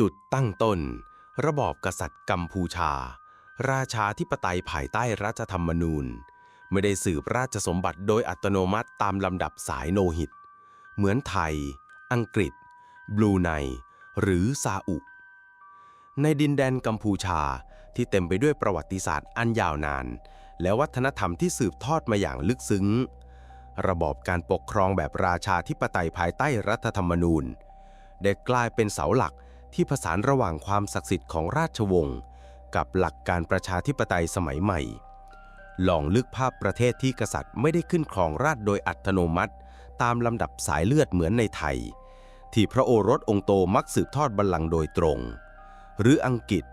จุดตั้งต้น ระบอบกษัตริย์กัมพูชา ราชาธิปไตยภายใต้รัฐธรรมนูญ ไม่ได้สืบราชสมบัติโดยอัตโนมัติตามลำดับสายโลหิต เหมือนไทย อังกฤษ บลูไน หรือซาอุ ในดินแดนกัมพูชาที่เต็มไปด้วยประวัติศาสตร์อันยาวนาน และวัฒนธรรมที่สืบทอดมาอย่างลึกซึ้ง ระบอบการปกครองแบบราชาธิปไตยภายใต้รัฐธรรมนูญ ได้กลายเป็นเสาหลัก ที่ผสานระหว่างความศักดิ์สิทธิ์ของราชวงศ์กับหลักการประชาธิปไตยสมัยใหม่ ลองลึกภาพประเทศที่กษัตริย์ไม่ได้ขึ้นครองราชโดยอัตโนมัติ ตามลำดับสายเลือดเหมือนในไทย ที่พระโอรสองค์โตมักสืบทอดบัลลังก์โดยตรง หรืออังกฤษ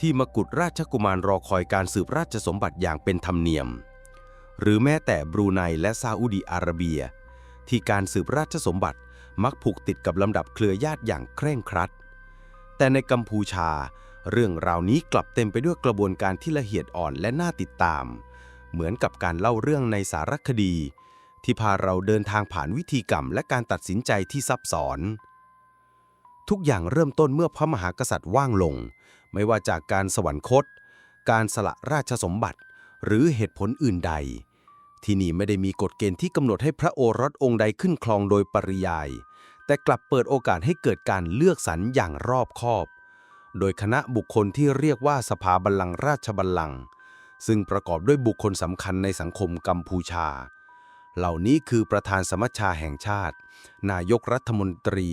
ที่มกุฎราชกุมารรอคอยการสืบราชสมบัติอย่างเป็นธรรมเนียม หรือแม้แต่บรูไนและซาอุดีอาระเบีย ที่การสืบราชสมบัติมักผูกติดกับลำดับเครือญาติอย่างเคร่งครัด แต่ในกัมพูชา เรื่องราวนี้กลับเต็มไปด้วยกระบวนการที่ละเอียดอ่อนและน่าติดตาม เหมือนกับการเล่าเรื่องในสารคดี ที่พาเราเดินทางผ่านวิธีกรรมและการตัดสินใจที่ซับซ้อน ทุกอย่างเริ่มต้นเมื่อพระมหากษัตริย์ว่างลง ไม่ว่าจากการสวรรคต การสละราชสมบัติ หรือเหตุผลอื่นใด ที่นี่ไม่ได้มีกฎเกณฑ์ที่กำหนดให้พระโอรสองค์ใดขึ้นครองโดยปริยาย แต่กลับเปิดโอกาสให้เกิดการเลือกสรรอย่างรอบคอบ โดยคณะบุคคลที่เรียกว่าสภาบัลลังก์ราชบัลลังก์ซึ่งประกอบด้วยบุคคลสำคัญในสังคมกัมพูชา เหล่านี้คือประธานสมัชชาแห่งชาติ นายกรัฐมนตรี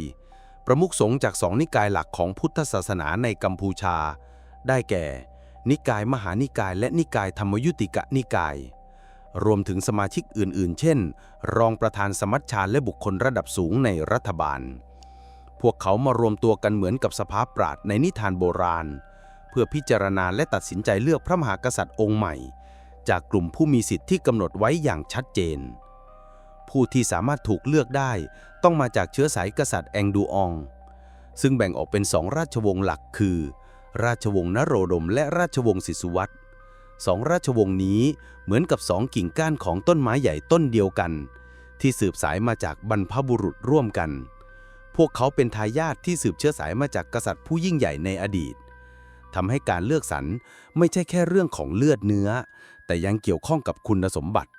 ประมุขสงฆ์จากสองนิกายหลักของพุทธศาสนาในกัมพูชา ได้แก่ นิกายมหานิกายและนิกายธรรมยุติกะนิกาย รวมถึงสมาชิกอื่นๆ เช่น รองประธานสมัชชาและบุคคลระดับสูงในรัฐบาล พวกเขามารวมตัวกันเหมือนกับสภาปราดในนิทานโบราณ เพื่อพิจารณาและตัดสินใจเลือกพระมหากษัตริย์องค์ใหม่ จากกลุ่มผู้มีสิทธิ์ที่กำหนดไว้อย่างชัดเจน ผู้ที่สามารถถูกเลือกได้ต้องมาจากเชื้อสายกษัตริย์แองดูอองซึ่งแบ่งออกเป็นสองราชวงศ์หลักคือ ราชวงศ์นโรดมและราชวงศ์สิสุวัตร สองราชวงศ์นี้เหมือนกับสองกิ่งก้านของต้นไม้ใหญ่ต้นเดียวกัน ที่สืบสายมาจากบรรพบุรุษร่วมกัน พวกเขาเป็นทายาทที่สืบเชื้อสายมาจากกษัตริย์ผู้ยิ่งใหญ่ในอดีตทำให้การเลือกสรรไม่ใช่แค่เรื่องของเลือดเนื้อ แต่ยังเกี่ยวข้องกับคุณสมบัติ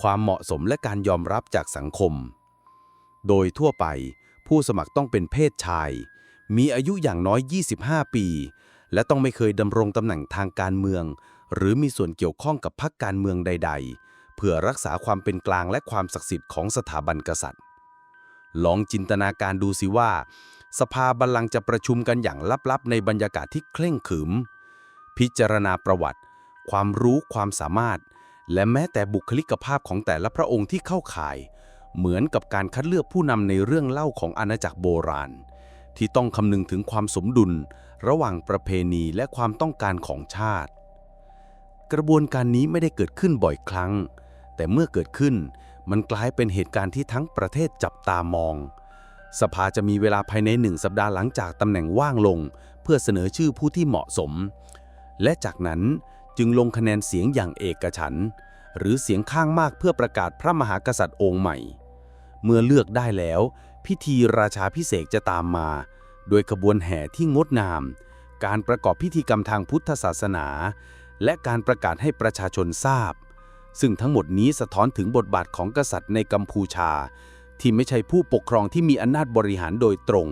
ความเหมาะสมและการยอมรับจากสังคม โดยทั่วไป ผู้สมัครต้องเป็นเพศชาย มีอายุอย่างน้อย 25 ปี และต้องไม่เคยดำรงตำแหน่งทางการเมืองหรือมีส่วนเกี่ยวข้องกับพรรคการเมืองใด ๆ เพื่อรักษาความเป็นกลางและความศักดิ์สิทธิ์ของสถาบันกษัตริย์ ลองจินตนาการดูสิว่า สภาบัลลังก์จะประชุมกันอย่างลับๆ ในบรรยากาศที่เคร่งขรึม พิจารณาประวัติ ความรู้ความสามารถ และแม้แต่บุคลิกภาพของแต่ละพระองค์ที่เข้าข่าย เหมือนกับการคัดเลือกผู้นำในเรื่องเล่าของอาณาจักรโบราณ ที่ต้องคำนึงถึงความสมดุล ระหว่างประเพณีและความต้องการของชาติ กระบวนการนี้ไม่ได้เกิดขึ้นบ่อยครั้ง แต่เมื่อเกิดขึ้น มันกลายเป็นเหตุการณ์ที่ทั้งประเทศจับตามอง สภาจะมีเวลาภายในหนึ่งสัปดาห์หลังจากตำแหน่งว่างลง เพื่อเสนอชื่อผู้ที่เหมาะสม และจากนั้นจึงลงคะแนนเสียงอย่างเอกฉัน หรือเสียงข้างมากเพื่อประกาศพระมหากษัตริย์องค์ใหม่ เมื่อเลือกได้แล้ว พิธีราชาพิเศษจะตามมา โดยขบวนแห่ที่งดงาม การประกอบพิธีกรรมทางพุทธศาสนา และการประกาศให้ประชาชนทราบ ซึ่งทั้งหมดนี้สะท้อนถึงบทบาทของกษัตริย์ในกัมพูชา ที่ไม่ใช่ผู้ปกครองที่มีอำนาจบริหารโดยตรง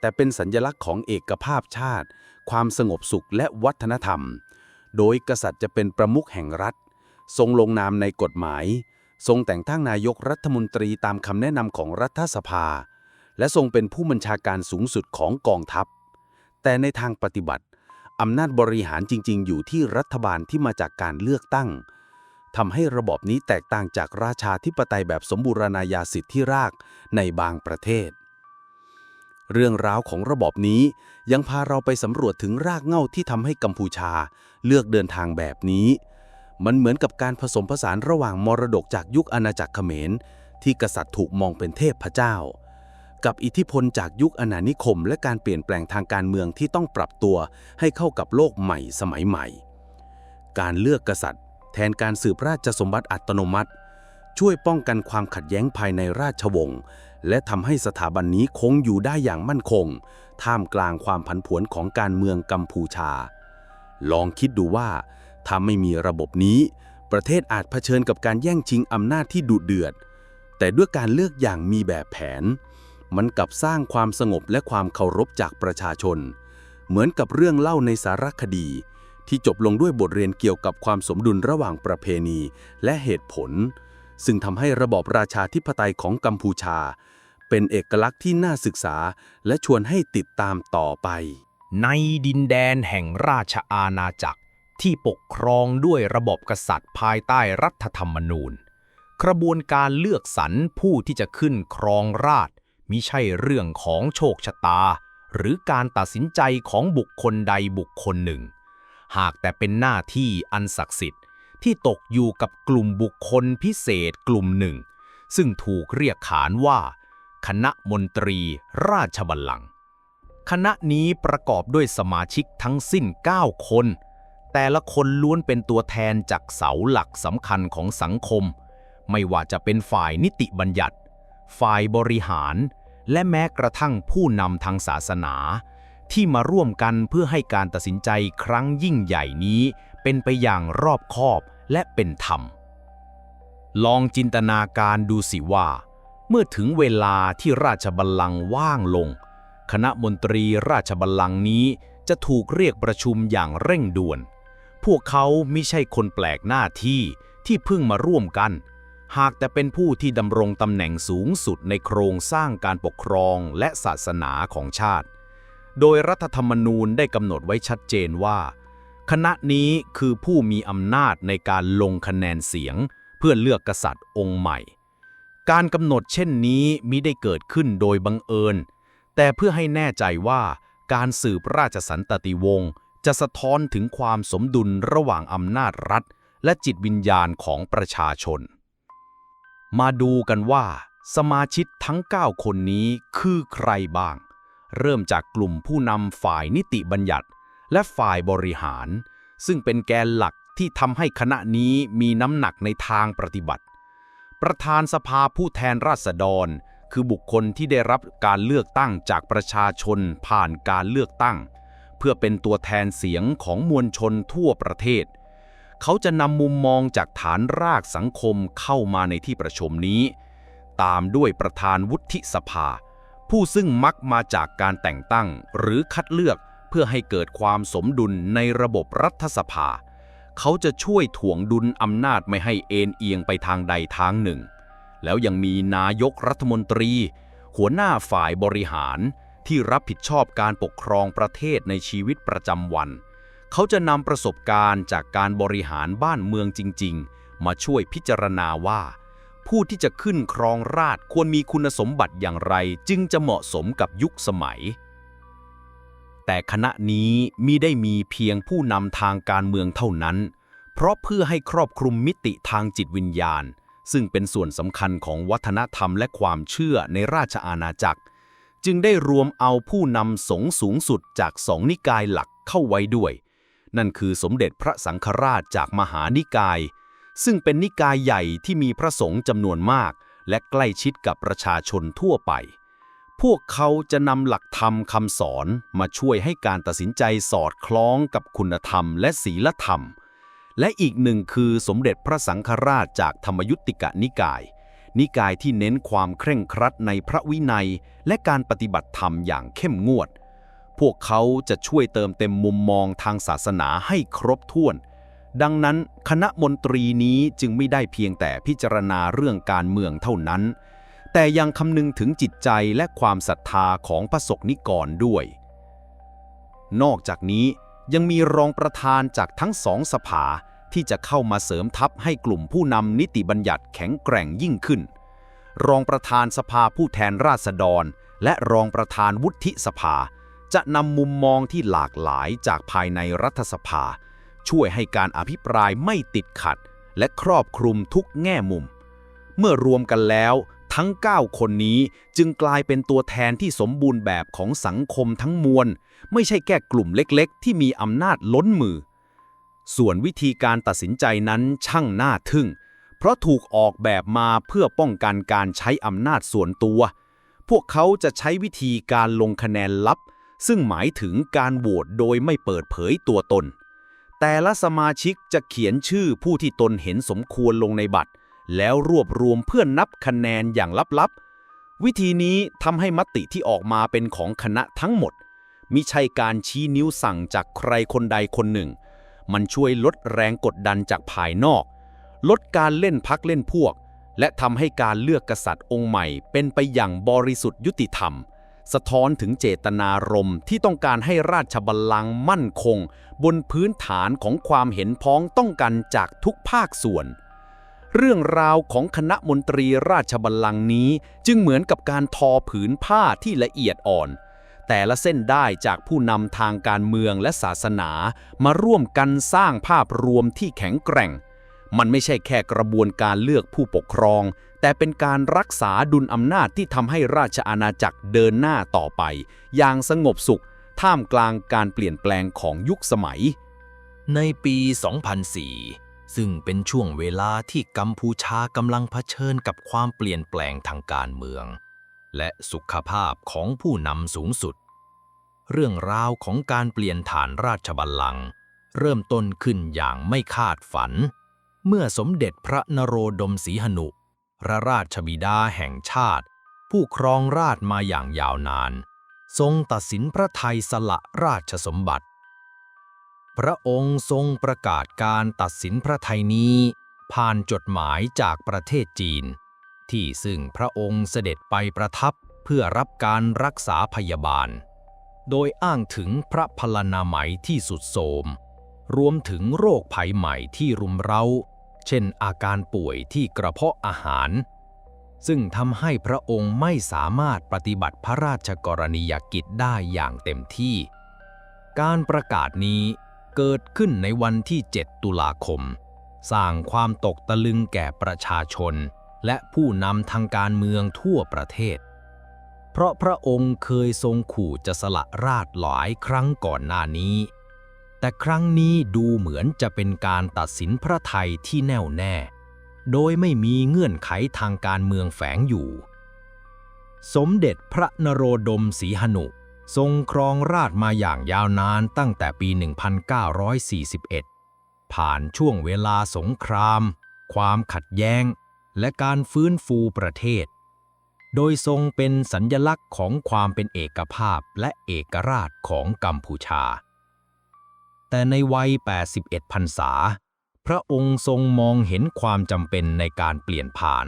แต่เป็นสัญญลักษณ์ของเอกภาพชาติ ความสงบสุขและวัฒนธรรม โดยกษัตริย์จะเป็นประมุขแห่งรัฐ ทรงลงนามในกฎหมาย ทรงแต่งตั้งนายกรัฐมนตรีตามคำแนะนำของรัฐสภา และทรงเป็นผู้บัญชาการสูงสุดของกองทัพ แต่ในทางปฏิบัติ อำนาจบริหารจริง ๆ อยู่ที่รัฐบาลที่มาจากการเลือกตั้งทำให้ระบบนี้แตกต่างจากราชาธิปไตยแบบสมบูรณาญาสิทธิรากในบางประเทศ เรื่องราวของระบบนี้ยังพาเราไปสำรวจถึงรากเหง้าที่ทำให้กัมพูชาเลือกเดินทางแบบนี้ มันเหมือนกับการผสมผสานระหว่างมรดกจากยุคอาณาจักรเขมร ที่กษัตริย์ถูกมองเป็นเทพเจ้า กับอิทธิพลจากยุคอาณานิคม และการเปลี่ยนแปลงทางการเมืองที่ต้องปรับตัวให้เข้ากับโลกใหม่สมัยใหม่ การเลือกกษัตริย์ แทนการสืบราชสมบัติอัตโนมัติ ช่วยป้องกันความขัดแย้งภายในราชวงศ์และทำให้สถาบันนี้คงอยู่ได้อย่างมั่นคง ท่ามกลางความผันผวนของการเมืองกัมพูชา ลองคิดดูว่า ถ้าไม่มีระบบนี้ ประเทศอาจเผชิญกับการแย่งชิงอำนาจที่ดุเดือด แต่ด้วยการเลือกอย่างมีแบบแผน มันกลับสร้างความสงบและความเคารพจากประชาชน เหมือนกับเรื่องเล่าในสารคดี ที่จบลงด้วยบทเรียนเกี่ยวกับความสมดุลระหว่างประเพณีและเหตุผล ซึ่งทำให้ระบอบราชาธิปไตยของกัมพูชา เป็นเอกลักษณ์ที่น่าศึกษาและชวนให้ติดตามต่อไป ในดินแดนแห่งราชอาณาจักรที่ปกครองด้วยระบบกษัตริย์ภายใต้รัฐธรรมนูญ กระบวนการเลือกสรรผู้ที่จะขึ้นครองราช มิใช่เรื่องของโชคชะตา หรือการตัดสินใจของบุคคลใดบุคคลหนึ่ง หากแต่เป็นหน้าที่อันศักดิ์สิทธิ์ที่ตกอยู่กับกลุ่มบุคคลพิเศษกลุ่มหนึ่ง ซึ่งถูกเรียกขานว่า คณะมนตรีราชบัลลังก์คณะนี้ประกอบด้วยสมาชิกทั้งสิ้น 9 คน แต่ละคนล้วนเป็นตัวแทนจากเสาหลักสำคัญของสังคม ไม่ว่าจะเป็นฝ่ายนิติบัญญัติ ฝ่ายบริหาร และแม้กระทั่งผู้นำทางศาสนา ที่มาร่วมกันเพื่อให้การตัดสินใจครั้งยิ่งใหญ่นี้ เป็นไปอย่างรอบคอบและเป็นธรรม ลองจินตนาการดูสิว่า เมื่อถึงเวลาที่ราชบัลลังก์ว่างลง คณะมนตรีราชบัลลังก์นี้จะถูกเรียกประชุมอย่างเร่งด่วน พวกเขาไม่ใช่คนแปลกหน้าที่ที่เพิ่งมาร่วมกัน หากแต่เป็นผู้ที่ดำรงตำแหน่งสูงสุดในโครงสร้างการปกครองและศาสนาของชาติ โดยรัฐธรรมนูญได้กำหนดไว้ชัดเจนว่า คณะนี้คือผู้มีอำนาจในการลงคะแนนเสียง เพื่อเลือกกษัตริย์องค์ใหม่ การกำหนดเช่นนี้มิได้เกิดขึ้นโดยบังเอิญ แต่เพื่อให้แน่ใจว่าการสืบราชสันตติวงศ์จะสะท้อนถึงความสมดุลระหว่างอำนาจรัฐ และจิตวิญญาณของประชาชน มาดูกันว่า สมาชิกทั้ง 9 คนนี้คือใครบ้าง เริ่มจากกลุ่มผู้นำฝ่ายนิติบัญญัติ และฝ่ายบริหาร ซึ่งเป็นแกนหลักที่ทำให้คณะนี้มีน้ำหนักในทางปฏิบัติ ประธานสภาผู้แทนราษฎร คือบุคคลที่ได้รับการเลือกตั้งจากประชาชนผ่านการเลือกตั้ง เพื่อเป็นตัวแทนเสียงของมวลชนทั่วประเทศ เขาจะนำมุมมองจากฐานรากสังคมเข้ามาในที่ประชุมนี้ ตามด้วยประธานวุฒิสภา ผู้ซึ่งมักมาจากการแต่งตั้งหรือคัดเลือกเพื่อให้เกิดความสมดุลในระบบรัฐสภา เขาจะช่วยถ่วงดุลอำนาจไม่ให้เอ็นเอียงไปทางใดทางหนึ่ง แล้วยังมีนายกรัฐมนตรี หัวหน้าฝ่ายบริหารที่รับผิดชอบการปกครองประเทศในชีวิตประจำวัน เขาจะนำประสบการณ์จากการบริหารบ้านเมืองจริง ๆ มาช่วยพิจารณาว่า ผู้ที่จะขึ้นครองราชควรมีคุณสมบัติอย่างไร จึงจะเหมาะสมกับยุคสมัย แต่คณะนี้มิได้มีเพียงผู้นำทางการเมืองเท่านั้น เพราะเพื่อให้ครอบคลุมมิติทางจิตวิญญาณ ซึ่งเป็นส่วนสำคัญของวัฒนธรรมและความเชื่อในราชอาณาจักร จึงได้รวมเอาผู้นำสงสูงสุดจากสองนิกายหลักเข้าไว้ด้วย นั่นคือสมเด็จพระสังฆราชจากมหานิกาย ซึ่งเป็นนิกายใหญ่ที่มีพระสงฆ์จำนวนมาก และใกล้ชิดกับประชาชนทั่วไป พวกเขาจะนำหลักธรรมคำสอนมาช่วยให้การตัดสินใจสอดคล้องกับคุณธรรมและศีลธรรม และอีกหนึ่งคือสมเด็จพระสังฆราชจากธรรมยุติกะนิกาย นิกายที่เน้นความเคร่งครัดในพระวินัย และการปฏิบัติธรรมอย่างเข้มงวด พวกเขาจะช่วยเติมเต็มมุมมองทางศาสนาให้ครบถ้วน ดังนั้นคณะมนตรีนี้จึงไม่ได้เพียงแต่พิจารณาเรื่องการเมืองเท่านั้น แต่ยังคำนึงถึงจิตใจและความศรัทธาของพระสกนิกรด้วย นอกจากนี้ยังมีรองประธานจากทั้งสองสภาที่จะเข้ามาเสริมทัพให้กลุ่มผู้นำนิติบัญญัติแข็งแกร่งยิ่งขึ้น รองประธานสภาผู้แทนราษฎร และรองประธานวุฒิสภา จะนำมุมมองที่หลากหลายจากภายในรัฐสภา ช่วยให้การอภิปรายไม่ติดขัด และครอบคลุมทุกแง่มุม เมื่อรวมกันแล้ว ทั้ง 9 คนนี้จึงกลายเป็นตัวแทนที่สมบูรณ์แบบของสังคมทั้งมวล ไม่ใช่แค่กลุ่มเล็กๆ ที่มีอำนาจล้นมือ ส่วนวิธีการตัดสินใจนั้นช่างน่าทึ่ง เพราะถูกออกแบบมาเพื่อป้องกันการใช้อำนาจส่วนตัว พวกเขาจะใช้วิธีการลงคะแนนลับ ซึ่งหมายถึงการโหวตโดยไม่เปิดเผยตัวตน แต่ละสมาชิกจะเขียนชื่อผู้ที่ตนเห็นสมควรลงในบัตร แล้วรวบรวมเพื่อนับคะแนนอย่างลับๆ วิธีนี้ทำให้มติที่ออกมาเป็นของคณะทั้งหมด มิใช่การชี้นิ้วสั่งจากใครคนใดคนหนึ่ง มันช่วยลดแรงกดดันจากภายนอก ลดการเล่นพักเล่นพวก และทำให้การเลือกกษัตริย์องค์ใหม่เป็นไปอย่างบริสุทธิ์ยุติธรรม สะท้อนถึงเจตนารมณ์ที่ต้องการให้ราชบัลลังก์มั่นคง บนพื้นฐานของความเห็นพ้องต้องกันจากทุกภาคส่วน เรื่องราวของคณะมนตรีราชบัลลังก์นี้จึงเหมือนกับการทอผืนผ้าที่ละเอียดอ่อน แต่ละเส้นได้จากผู้นำทางการเมืองและศาสนามาร่วมกันสร้างภาพรวมที่แข็งแกร่ง มันไม่ใช่แค่กระบวนการเลือกผู้ปกครอง แต่เป็นการรักษาดุลอำนาจที่ทำให้ราชอาณาจักรเดินหน้าต่อไป อย่างสงบสุข ท่ามกลางการเปลี่ยนแปลงของยุคสมัย ในปี 2004 ซึ่งเป็นช่วงเวลาที่กัมพูชากำลังเผชิญกับความเปลี่ยนแปลงทางการเมือง และสุขภาพของผู้นำสูงสุด เรื่องราวของการเปลี่ยนฐานราชบัลลังก์เริ่มต้นขึ้นอย่างไม่คาดฝัน เมื่อสมเด็จพระนโรดมศรีหนุ พระราชบิดาแห่งชาติ ผู้ครองราชมาอย่างยาวนาน ทรงตัดสินพระไทยสละราชสมบัติ พระองค์ทรงประกาศการตัดสินพระไทยนี้ ผ่านจดหมายจากประเทศจีน ที่ซึ่งพระองค์เสด็จไปประทับเพื่อรับการรักษาพยาบาล โดยอ้างถึงพระพลานามัยที่สุดโทมรวมถึงโรคภัยใหม่ที่รุมเร้า เช่นอาการป่วยที่กระเพาะอาหาร ซึ่งทำให้พระองค์ไม่สามารถปฏิบัติพระราชกรณียกิจได้อย่างเต็มที่ การประกาศนี้เกิดขึ้นในวันที่ 7 ตุลาคม สร้างความตกตะลึงแก่ประชาชน และผู้นำทางการเมืองทั่วประเทศ เพราะพระองค์เคยทรงขู่จะสละราชหลายครั้งก่อนหน้านี้ แต่ครั้งนี้ดูเหมือนจะเป็นการตัดสินพระไทยที่แน่วแน่ โดยไม่มีเงื่อนไขทางการเมืองแฝงอยู่ สมเด็จพระนโรดมศรีหนุ ทรงครองราชมาอย่างยาวนานตั้งแต่ปี 1941 ผ่านช่วงเวลาสงคราม ความขัดแย้ง และการฟื้นฟูประเทศ โดยทรงเป็นสัญญลักษณ์ของความเป็นเอกภาพและเอกราชของกัมพูชา แต่ในวัย 81พรรษา พระองค์ทรงมองเห็นความจำเป็นในการเปลี่ยนผ่าน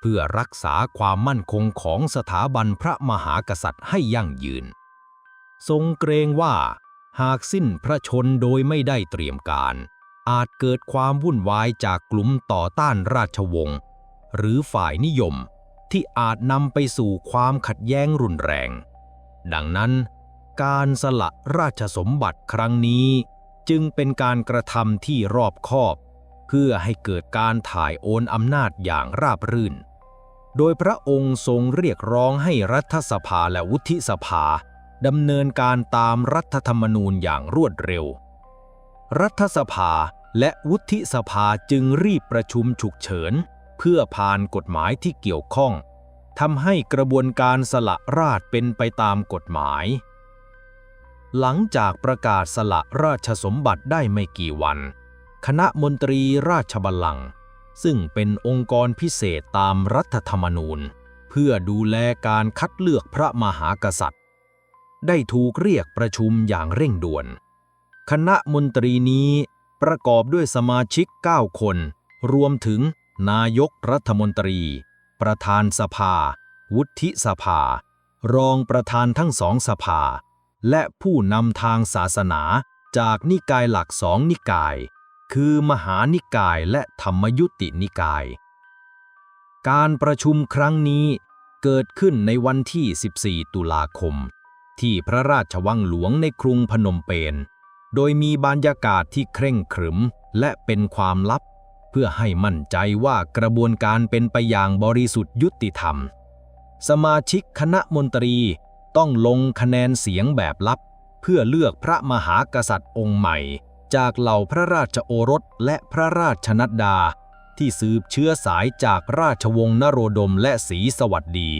เพื่อรักษาความมั่นคงของสถาบันพระมหากษัตริย์ให้ยั่งยืน ทรงเกรงว่า หากสิ้นพระชนโดยไม่ได้เตรียมการ อาจเกิดความวุ่นวายจากกลุ่มต่อต้านราชวงศ์หรือฝ่ายนิยมที่อาจนำไปสู่ความขัดแย้งรุนแรง ดังนั้น การสละราชสมบัติครั้งนี้ จึงเป็นการกระทำที่รอบคอบ เพื่อให้เกิดการถ่ายโอนอำนาจอย่างราบรื่น โดยพระองค์ทรงเรียกร้องให้รัฐสภาและวุฒิสภาดำเนินการตามรัฐธรรมนูญอย่างรวดเร็ว รัฐสภาและวุฒิสภาจึงรีบประชุมฉุกเฉิน เพื่อผ่านกฎหมายที่เกี่ยวข้องทำให้กระบวนการสละราชเป็นไปตามกฎหมาย หลังจากประกาศสละราชสมบัติได้ไม่กี่วัน คณะมนตรีราชบัลลังก์ซึ่งเป็นองค์กรพิเศษตามรัฐธรรมนูญ เพื่อดูแลการคัดเลือกพระมหากษัตริย์ ได้ถูกเรียกประชุมอย่างเร่งด่วน คณะมนตรีนี้ประกอบด้วยสมาชิก 9 คน รวมถึงนายกรัฐมนตรี ประธานสภา วุฒิสภา รองประธานทั้งสองสภา และผู้นำทางศาสนาจากนิกายหลักสองนิกาย คือมหานิกายและธรรมยุตินิกาย การประชุมครั้งนี้เกิดขึ้นในวันที่ 14 ตุลาคม ที่พระราชวังหลวงในกรุงพนมเปญโดยมีบรรยากาศที่เคร่งขรึมและเป็นความลับ เพื่อให้มั่นใจว่ากระบวนการเป็นไปอย่างบริสุทธิ์ยุติธรรม สมาชิกคณะมนตรี ต้องลงคะแนนเสียงแบบลับ เพื่อเลือกพระมหากษัตริย์องค์ใหม่ จากเหล่าพระราชโอรสและพระราชนัดดา ที่สืบเชื้อสายจากราชวงศ์นโรดมและศรีสวัสดี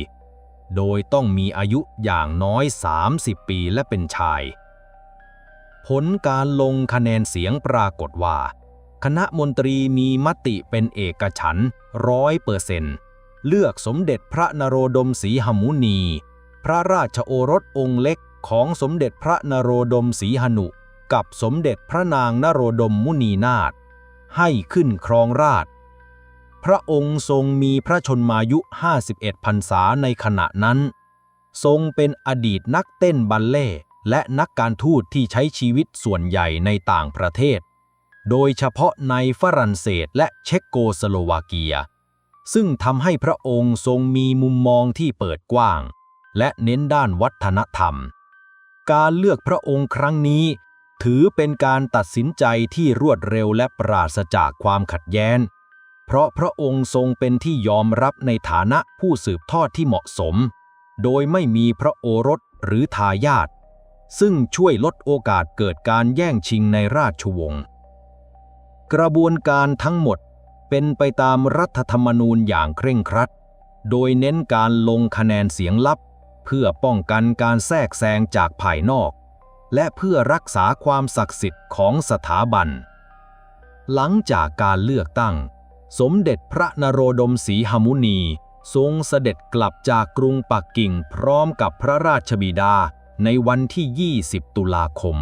โดยต้องมีอายุอย่างน้อย 30 ปีและเป็นชาย ผลการลงคะแนนเสียงปรากฏว่า คณะมนตรีมีมติเป็นเอกฉันร้อยเปอร์เซนต์เลือกสมเด็จพระนโรดมศรีหมุนี พระราชโอรสองค์เล็กของสมเด็จพระนโรดมศรีหนุ กับสมเด็จพระนางนโรดมมุนีนาถให้ขึ้นครองราช พระองค์ทรงมีพระชนมายุ 51พรรษาในขณะนั้น ทรงเป็นอดีตนักเต้นบัลเล่และนักการทูตที่ใช้ชีวิตส่วนใหญ่ในต่างประเทศ โดยเฉพาะในฝรั่งเศสและเช็กโกสโลวาเกีย ซึ่งทำให้พระองค์ทรงมีมุมมองที่เปิดกว้าง และเน้นด้านวัฒนธรรม การเลือกพระองค์ครั้งนี้ ถือเป็นการตัดสินใจที่รวดเร็วและปราศจากความขัดแย้ง เพราะพระองค์ทรงเป็นที่ยอมรับในฐานะผู้สืบทอดที่เหมาะสม โดยไม่มีพระโอรสหรือทายาทซึ่งช่วยลดโอกาสเกิดการแย่งชิงในราชวงศ์ กระบวนการทั้งหมดเป็นไปตามรัฐธรรมนูญอย่างเคร่งครัด โดยเน้นการลงคะแนนเสียงลับ เพื่อป้องกันการแทรกแซงจากภายนอก และเพื่อรักษาความศักดิ์สิทธิ์ของสถาบัน หลังจากการเลือกตั้ง สมเด็จพระนโรดมศรีหมุนี ทรงเสด็จกลับจากกรุงปักกิ่งพร้อมกับพระราชบิดาในวันที่ 20 ตุลาคม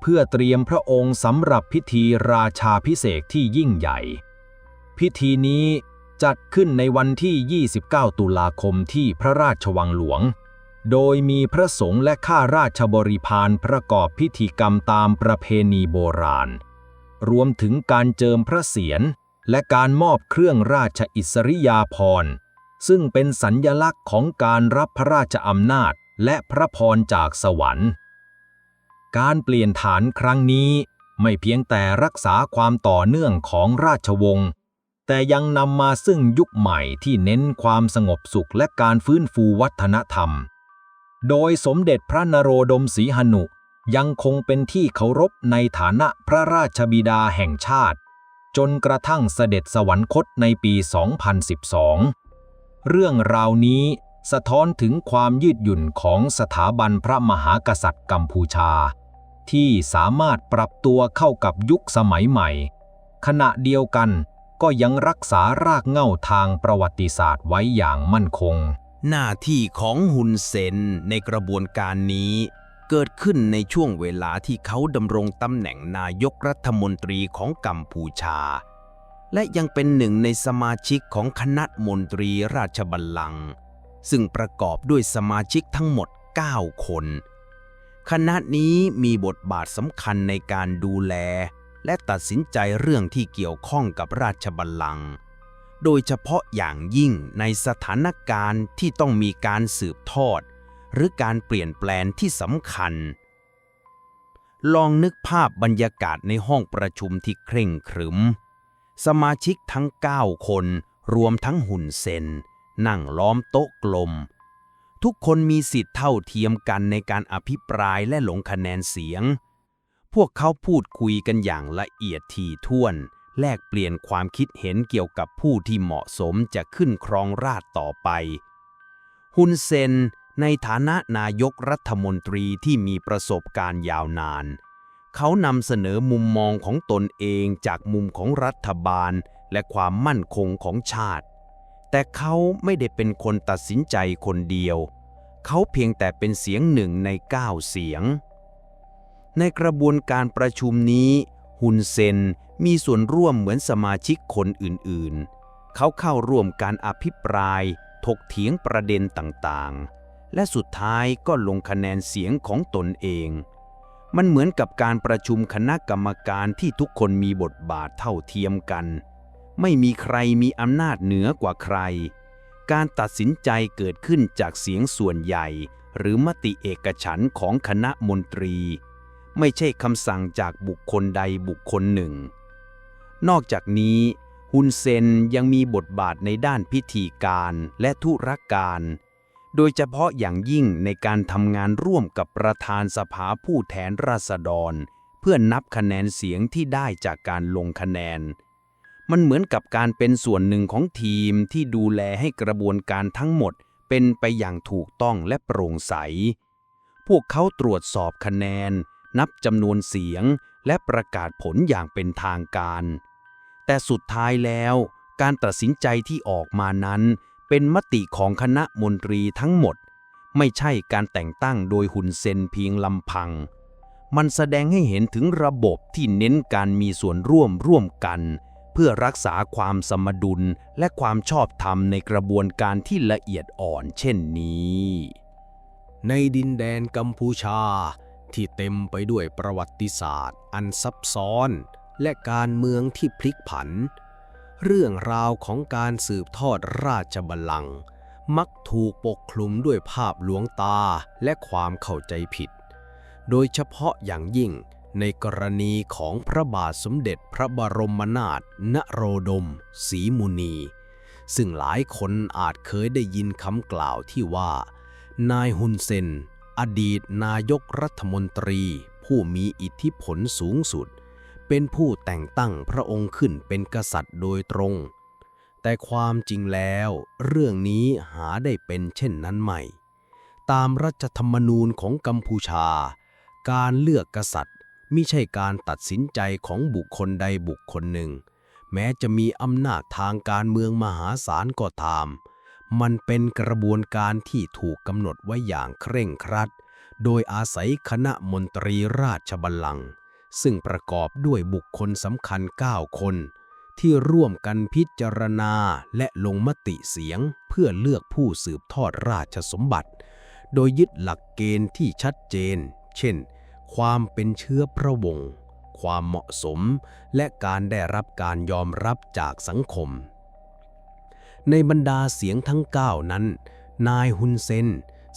เพื่อเตรียมพระองค์สำหรับพิธีราชาพิเศษที่ยิ่งใหญ่ พิธีนี้จัดขึ้นในวันที่ 29 ตุลาคมที่พระราชวังหลวง โดยมีพระสงฆ์และข้าราชบริพารประกอบพิธีกรรมตามประเพณีโบราณ รวมถึงการเจิมพระเศียรและการมอบเครื่องราชอิสริยาภรณ์ ซึ่งเป็นสัญญลักษณ์ของการรับพระราชอำนาจและพระพรจากสวรรค์ การเปลี่ยนฐานครั้งนี้ไม่เพียงแต่รักษาความต่อเนื่องของราชวงศ์ แต่ยังนำมาซึ่งยุคใหม่ที่เน้นความสงบสุขและการฟื้นฟูวัฒนธรรม โดยสมเด็จพระนโรดมศรีหนุ ยังคงเป็นที่เคารพในฐานะพระราชบิดาแห่งชาติ จนกระทั่งเสด็จสวรรคตในปี 2012 เรื่องราวนี้สะท้อนถึงความยืดหยุ่นของสถาบันพระมหากษัตริย์กัมพูชา ที่สามารถปรับตัวเข้ากับยุคสมัยใหม่ ขณะเดียวกันก็ยังรักษารากเหง้าทางประวัติศาสตร์ไว้อย่างมั่นคง หน้าที่ของฮุนเซนในกระบวนการนี้ เกิดขึ้นในช่วงเวลาที่เขาดำรงตำแหน่งนายกรัฐมนตรีของกัมพูชา และยังเป็นหนึ่งในสมาชิกของคณะมนตรีราชบัลลังก์ซึ่งประกอบด้วยสมาชิกทั้งหมด 9 คน คณะนี้มีบทบาทสำคัญในการดูแล และตัดสินใจเรื่องที่เกี่ยวข้องกับราชบัลลังก์ โดยเฉพาะอย่างยิ่งในสถานการณ์ที่ต้องมีการสืบทอด หรือการเปลี่ยนแปลงที่สำคัญ ลองนึกภาพบรรยากาศในห้องประชุมที่เคร่งขรึม สมาชิกทั้ง 9 คนรวมทั้งหุ่นเซน นั่งล้อมโต๊ะกลม ทุกคนมีสิทธิ์เท่าเทียมกันในการอภิปรายและหลงคะแนนเสียง พวกเขาพูดคุยกันอย่างละเอียดถี่ถ้วน แลกเปลี่ยนความคิดเห็นเกี่ยวกับผู้ที่เหมาะสมจะขึ้นครองราชต่อไป ฮุนเซนในฐานะนายกรัฐมนตรีที่มีประสบการณ์ยาวนาน เขานำเสนอมุมมองของตนเองจากมุมของรัฐบาลและความมั่นคงของชาติ แต่เขาไม่ได้เป็นคนตัดสินใจคนเดียว เขาเพียงแต่เป็นเสียงหนึ่งในเก้าเสียง ในกระบวนการประชุมนี้ ฮุนเซน มีส่วนร่วมเหมือนสมาชิกคนอื่นๆ เขาเข้าร่วมการอภิปราย ถกเถียงประเด็นต่างๆ และสุดท้ายก็ลงคะแนนเสียงของตนเอง มันเหมือนกับการประชุมคณะกรรมการที่ทุกคนมีบทบาทเท่าเทียมกัน ไม่มีใครมีอำนาจเหนือกว่าใคร การตัดสินใจเกิดขึ้นจากเสียงส่วนใหญ่ หรือมติเอกฉันของคณะมนตรี ไม่ใช่คำสั่งจากบุคคลใดบุคคลหนึ่ง นอกจากนี้ฮุนเซนยังมีบทบาทในด้านพิธีการและธุรการ โดยเฉพาะอย่างยิ่งในการทำงานร่วมกับประธานสภาผู้แทนราษฎร เพื่อนับคะแนนเสียงที่ได้จากการลงคะแนน มันเหมือนกับการเป็นส่วนหนึ่งของทีมที่ดูแลให้กระบวนการทั้งหมดเป็นไปอย่างถูกต้องและโปร่งใส พวกเขาตรวจสอบคะแนน นับจำนวนเสียง และประกาศผลอย่างเป็นทางการ แต่สุดท้ายแล้ว การตัดสินใจที่ออกมานั้น เป็นมติของคณะมนตรีทั้งหมด ไม่ใช่การแต่งตั้งโดยหุนเซนเพียงลำพัง มันแสดงให้เห็นถึงระบบที่เน้นการมีส่วนร่วมร่วมกัน เพื่อรักษาความสมดุลและความชอบธรรมในกระบวนการที่ละเอียดอ่อนเช่นนี้ ในดินแดนกัมพูชาที่เต็มไปด้วยประวัติศาสตร์ อันซับซ้อน และการเมืองที่พลิกผัน เรื่องราวของการสืบทอดราชบัลลังก์มักถูกปกคลุมด้วยภาพลวงตาและความเข้าใจผิด โดยเฉพาะอย่างยิ่งในกรณีของพระบาทสมเด็จพระบรมนาถนโรดม ศรีมุนี ซึ่งหลายคนอาจเคยได้ยินคำกล่าวที่ว่า นายฮุนเซน อดีตนายกรัฐมนตรี ผู้มีอิทธิพลสูงสุด เป็นผู้แต่งตั้งพระองค์ขึ้นเป็นกษัตริย์โดยตรง แต่ความจริงแล้ว เรื่องนี้หาได้เป็นเช่นนั้นไม่ ตามรัฐธรรมนูญของกัมพูชา การเลือกกษัตริย์มิใช่การตัดสินใจของบุคคลใดบุคคลหนึ่ง แม้จะมีอำนาจทางการเมืองมหาศาลก็ตาม มันเป็นกระบวนการที่ถูกกำหนดไว้อย่างเคร่งครัด โดยอาศัยคณะมนตรีราชบัลลังก์ ซึ่งประกอบด้วยบุคคลสำคัญ 9 คน ที่ร่วมกันพิจารณาและลงมติเสียงเพื่อเลือกผู้สืบทอดราชสมบัติ โดยยึดหลักเกณฑ์ที่ชัดเจน เช่น ความเป็นเชื้อพระวงศ์ความเหมาะสม และการได้รับการยอมรับจากสังคม ในบรรดาเสียงทั้ง 9 นั้น นายฮุนเซน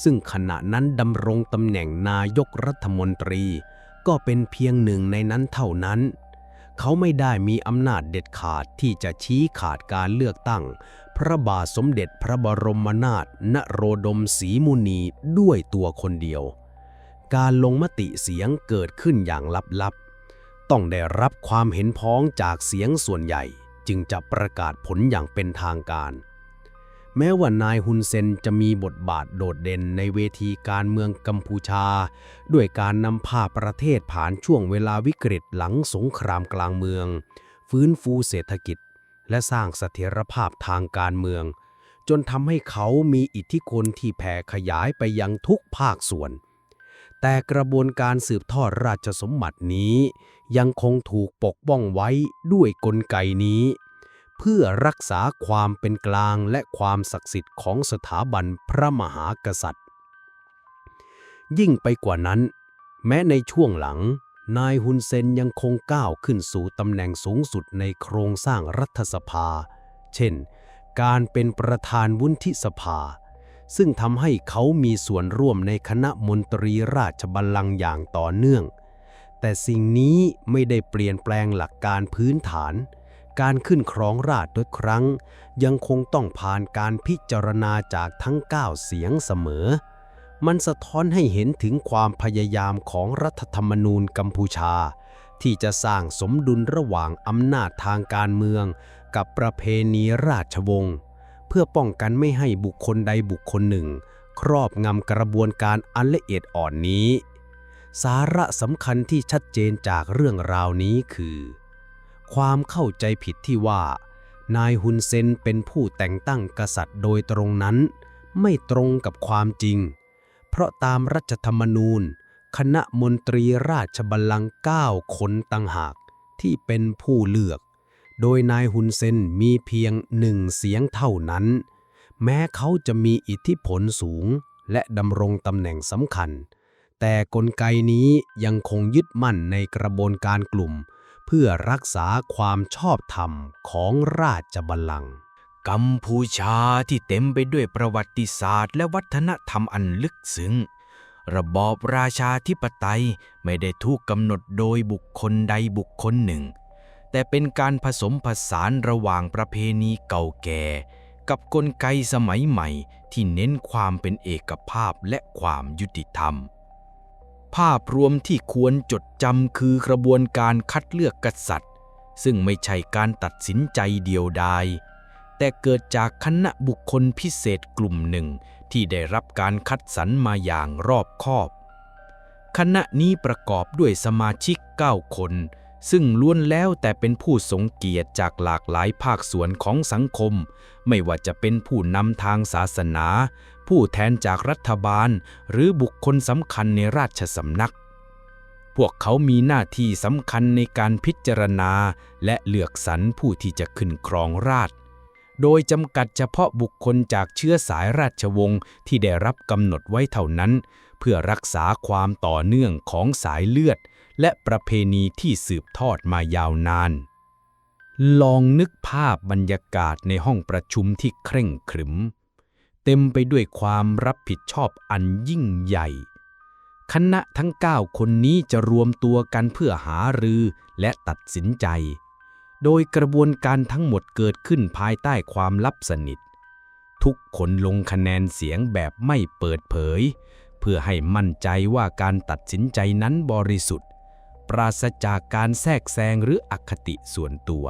ซึ่งขณะนั้นดำรงตำแหน่งนายกรัฐมนตรี ก็เป็นเพียงหนึ่งในนั้นเท่านั้น เขาไม่ได้มีอำนาจเด็ดขาดที่จะชี้ขาดการเลือกตั้ง พระบาทสมเด็จพระบรมนาถนโรดมศรีมุนีด้วยตัวคนเดียว การลงมติเสียงเกิดขึ้นอย่างลับๆ ต้องได้รับความเห็นพ้องจากเสียงส่วนใหญ่ จึงจะประกาศผลอย่างเป็นทางการ แม้ว่านายฮุนเซนจะมีบทบาทโดดเด่นในเวทีการเมืองกัมพูชา ด้วยการนำพาประเทศผ่านช่วงเวลาวิกฤตหลังสงครามกลางเมือง ฟื้นฟูเศรษฐกิจ และสร้างเสถียรภาพทางการเมือง จนทำให้เขามีอิทธิพลที่แผ่ขยายไปยังทุกภาคส่วน แต่กระบวนการสืบทอดราชสมบัตินี้ ยังคงถูกปกป้องไว้ด้วยกลไกนี้ เพื่อรักษาความเป็นกลางและความศักดิ์สิทธิ์ของสถาบันพระมหากษัตริย์ ยิ่งไปกว่านั้น แม้ในช่วงหลัง นายฮุนเซนยังคงก้าวขึ้นสู่ตำแหน่งสูงสุดในโครงสร้างรัฐสภา เช่น การเป็นประธานวุฒิสภา ซึ่งทำให้เขามีส่วนร่วมในคณะมนตรีราชบัลลังก์อย่างต่อเนื่อง แต่สิ่งนี้ไม่ได้เปลี่ยนแปลงหลักการพื้นฐาน การขึ้นครองราชย์ทุกครั้ง ยังคงต้องผ่านการพิจารณาจากทั้ง 9 เสียงเสมอ มันสะท้อนให้เห็นถึงความพยายามของรัฐธรรมนูญกัมพูชา ที่จะสร้างสมดุลระหว่างอำนาจทางการเมือง กับประเพณีราชวงศ์เพื่อป้องกันไม่ให้บุคคลใดบุคคลหนึ่ง ครอบงำกระบวนการอันละเอียดอ่อนนี้ สาระสำคัญที่ชัดเจนจากเรื่องราวนี้คือ ความเข้าใจผิดที่ว่า นายฮุนเซนเป็นผู้แต่งตั้งกษัตริย์โดยตรงนั้น ไม่ตรงกับความจริง เพราะตามรัฐธรรมนูญ คณะมนตรีราชบัลลังก์9คนต่างหากที่เป็นผู้เลือก โดยนายฮุนเซนมีเพียงหนึ่งเสียงเท่านั้น แม้เขาจะมีอิทธิพลสูง และดำรงตำแหน่งสำคัญ แต่กลไกนี้ยังคงยึดมั่นในกระบวนการกลุ่ม พื่อรักษาความชอบธรรมของราชบัลลังก์กัมพูชาที่เต็มไปด้วยประวัติศาสตร์และวัฒนธรรมอันลึกซึ้ง ระบอบราชาธิปไตยไม่ได้ถูกกำหนดโดยบุคคลใดบุคคลหนึ่ง แต่เป็นการผสมผสานระหว่างประเพณีเก่าแก่ กับกลไกสมัยใหม่ที่เน้นความเป็นเอกภาพและความยุติธรรม ภาพรวมที่ควรจดจำคือกระบวนการคัดเลือกกษัตริย์ ซึ่งไม่ใช่การตัดสินใจเดียวดาย แต่เกิดจากคณะบุคคลพิเศษกลุ่มหนึ่งที่ได้รับการคัดสรรมาอย่างรอบคอบ คณะนี้ประกอบด้วยสมาชิก 9 คน ซึ่งล้วนแล้วแต่เป็นผู้ทรงเกียรติจากหลากหลายภาคส่วนของสังคม ไม่ว่าจะเป็นผู้นำทางศาสนา ผู้แทนจากรัฐบาล หรือบุคคลสำคัญในราชสำนัก พวกเขามีหน้าที่สำคัญในการพิจารณา และเลือกสรรผู้ที่จะขึ้นครองราช โดยจำกัดเฉพาะบุคคลจากเชื้อสายราชวงศ์ที่ได้รับกำหนดไว้เท่านั้น เพื่อรักษาความต่อเนื่องของสายเลือด และประเพณีที่สืบทอดมายาวนานลองนึกภาพบรรยากาศในห้องประชุมที่เคร่งขรึม เต็มไปด้วยความรับผิดชอบอันยิ่งใหญ่ คณะทั้ง 9 คนนี้จะรวมตัวกันเพื่อหารือและตัดสินใจ โดยกระบวนการทั้งหมดเกิดขึ้นภายใต้ความลับสนิท ทุกคนลงคะแนนเสียงแบบไม่เปิดเผย เพื่อให้มั่นใจว่าการตัดสินใจนั้นบริสุทธิ์ ปราศจากการแทรกแซงหรืออคติส่วนตัว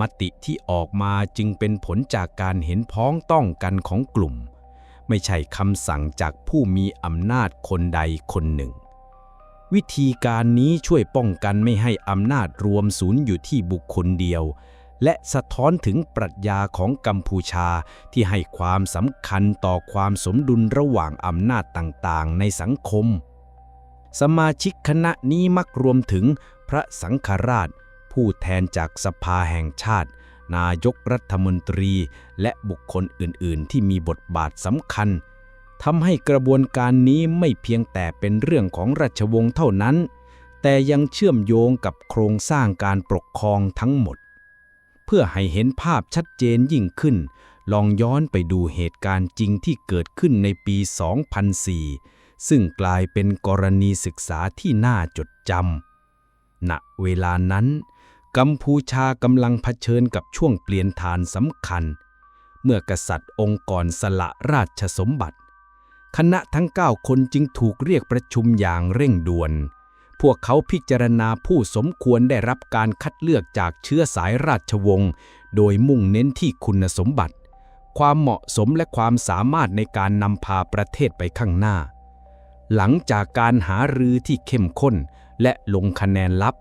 มติที่ออกมาจึงเป็นผลจากการเห็นพ้องต้องกันของกลุ่ม ไม่ใช่คำสั่งจากผู้มีอำนาจคนใดคนหนึ่ง วิธีการนี้ช่วยป้องกันไม่ให้อำนาจรวมศูนย์อยู่ที่บุคคลเดียว และสะท้อนถึงปรัชญาของกัมพูชาที่ให้ความสำคัญต่อความสมดุลระหว่างอำนาจต่างๆ ในสังคม สมาชิกคณะนี้มักรวมถึงพระสังฆราช ผู้แทนจากสภาแห่งชาติ นายกรัฐมนตรี และบุคคลอื่นๆ ที่มีบทบาทสำคัญทำให้กระบวนการนี้ไม่เพียงแต่เป็นเรื่องของราชวงศ์เท่านั้น แต่ยังเชื่อมโยงกับโครงสร้างการปกครองทั้งหมด เพื่อให้เห็นภาพชัดเจนยิ่งขึ้น ลองย้อนไปดูเหตุการณ์จริงที่เกิดขึ้นในปี 2004 ซึ่งกลายเป็นกรณีศึกษาที่น่าจดจำณเวลานั้น กัมพูชากำลังเผชิญกับช่วงเปลี่ยนฐานสำคัญ เมื่อกษัตริย์องค์กรสละราชสมบัติ คณะทั้ง 9 คนจึงถูกเรียกประชุมอย่างเร่งด่วน พวกเขาพิจารณาผู้สมควรได้รับการคัดเลือกจากเชื้อสายราชวงศ์โดยมุ่งเน้นที่คุณสมบัติ ความเหมาะสมและความสามารถในการนำพาประเทศไปข้างหน้า หลังจากการหารือที่เข้มข้นและลงคะแนนลับ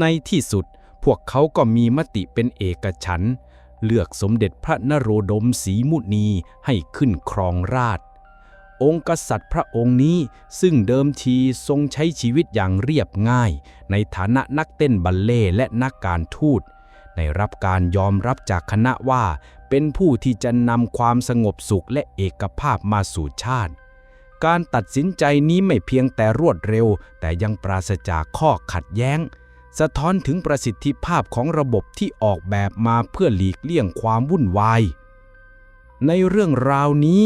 ในที่สุด พวกเขาก็มีมติเป็นเอกฉันเลือกสมเด็จพระนโรดมศรีมุนีให้ขึ้นครองราช องค์กษัตริย์พระองค์นี้ซึ่งเดิมทีทรงใช้ชีวิตอย่างเรียบง่าย ในฐานะนักเต้นบัลเล่และนักการทูตได้รับการยอมรับจากคณะว่า เป็นผู้ที่จะนำความสงบสุขและเอกภาพมาสู่ชาติ การตัดสินใจนี้ไม่เพียงแต่รวดเร็ว แต่ยังปราศจากข้อขัดแย้ง สะท้อนถึงประสิทธิภาพของระบบที่ออกแบบมาเพื่อหลีกเลี่ยงความวุ่นวาย ในเรื่องราวนี้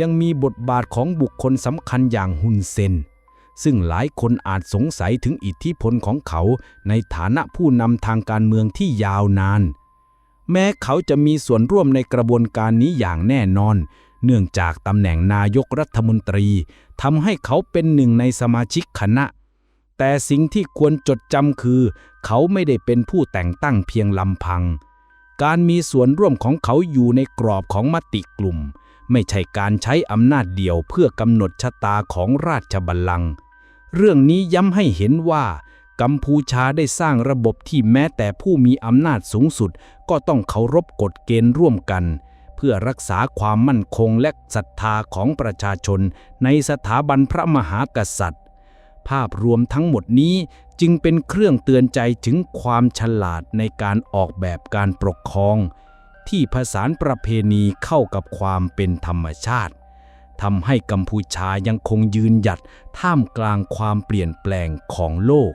ยังมีบทบาทของบุคคลสำคัญอย่างฮุนเซน ซึ่งหลายคนอาจสงสัยถึงอิทธิพลของเขาในฐานะผู้นำทางการเมืองที่ยาวนาน แม้เขาจะมีส่วนร่วมในกระบวนการนี้อย่างแน่นอน เนื่องจากตำแหน่งนายกรัฐมนตรีทำให้เขาเป็นหนึ่งในสมาชิกคณะ แต่สิ่งที่ควรจดจำคือ เขาไม่ได้เป็นผู้แต่งตั้งเพียงลำพัง การมีส่วนร่วมของเขาอยู่ในกรอบของมติกลุ่ม ไม่ใช่การใช้อำนาจเดียวเพื่อกำหนดชะตาของราชบัลลังก์เรื่องนี้ย้ำให้เห็นว่า กัมพูชาได้สร้างระบบที่แม้แต่ผู้มีอำนาจสูงสุด ก็ต้องเคารพกฎเกณฑ์ร่วมกัน เพื่อรักษาความมั่นคงและศรัทธาของประชาชนในสถาบันพระมหากษัตริย์ ภาพรวมทั้งหมดนี้จึงเป็นเครื่องเตือนใจถึงความฉลาดในการออกแบบการปกครอง ที่ผสานประเพณีเข้ากับความเป็นธรรมชาติทำให้กัมพูชายังคงยืนหยัดท่ามกลางความเปลี่ยนแปลงของโลก